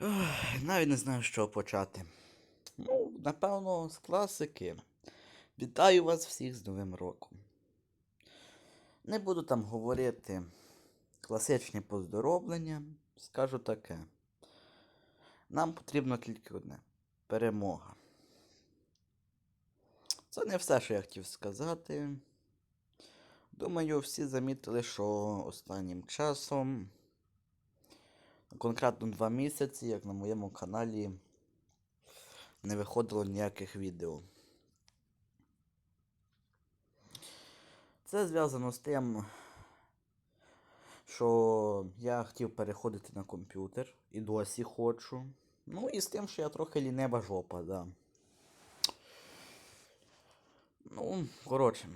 Ох, Навіть не знаю, з чого почати. Ну, напевно, з класики. Вітаю вас всіх з Новим роком. Не буду там говорити класичні поздоровлення, скажу таке. Нам потрібно тільки одне перемога. Це не все, що я хотів сказати. Думаю, всі замітили, що останнім часом, конкретно два місяці, як на моєму каналі, не виходило ніяких відео. Це зв'язано з тим, що я хотів переходити на комп'ютер і досі хочу. Ну і з тим, що я трохи лінива жопа, да. Ну, коротше.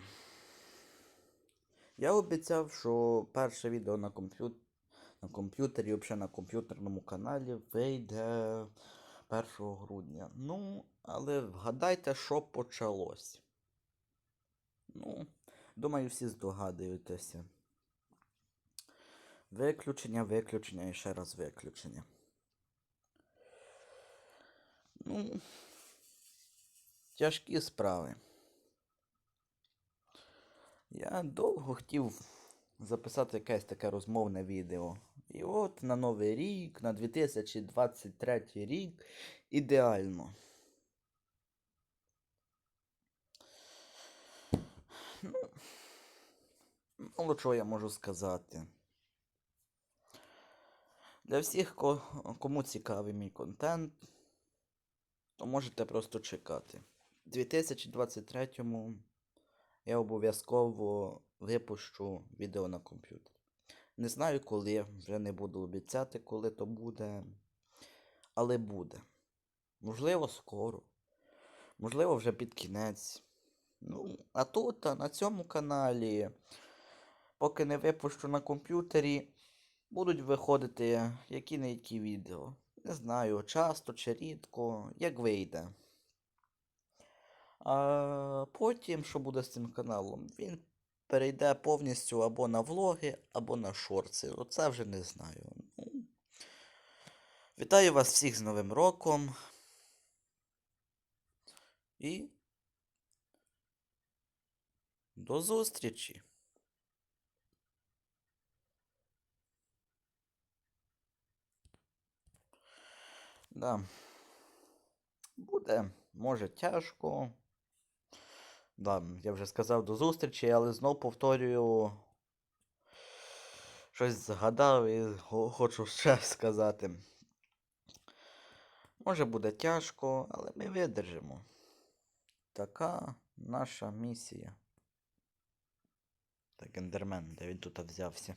Я обіцяв, що перше відео на, комп'ю... на комп'ютері, взагалі на комп'ютерному каналі вийде 1 грудня. Ну, але вгадайте, що почалось. Ну, думаю, всі здогадуєтеся. Виключення, виключення і ще раз виключення. Ну, тяжкі справи. Я довго хотів записати якесь таке розмовне відео. І от на Новий рік, на 2023 рік ідеально. Ну, мало чого я можу сказати. Для всіх, кому цікавий мій контент, то можете просто чекати. У 2023 я обов'язково випущу відео на комп'ютер. Не знаю коли, вже не буду обіцяти, коли то буде. Але буде. Можливо, скоро. Можливо, вже під кінець. Ну, а тут, на цьому каналі, поки не випущу на комп'ютері, будуть виходити які не які відео. Не знаю, часто чи рідко, як вийде. А потім, що буде з цим каналом, він перейде повністю або на влоги, або на шорти. Оце вже не знаю. Ну, вітаю вас всіх з Новим роком. І до зустрічі! Да. Буде, може, тяжко. Да, я вже сказав до зустрічі, але знов повторюю. Щось згадав і хочу ще сказати. Може буде тяжко, але ми видержимо. Така наша місія. Так, ендермен, де він тут взявся.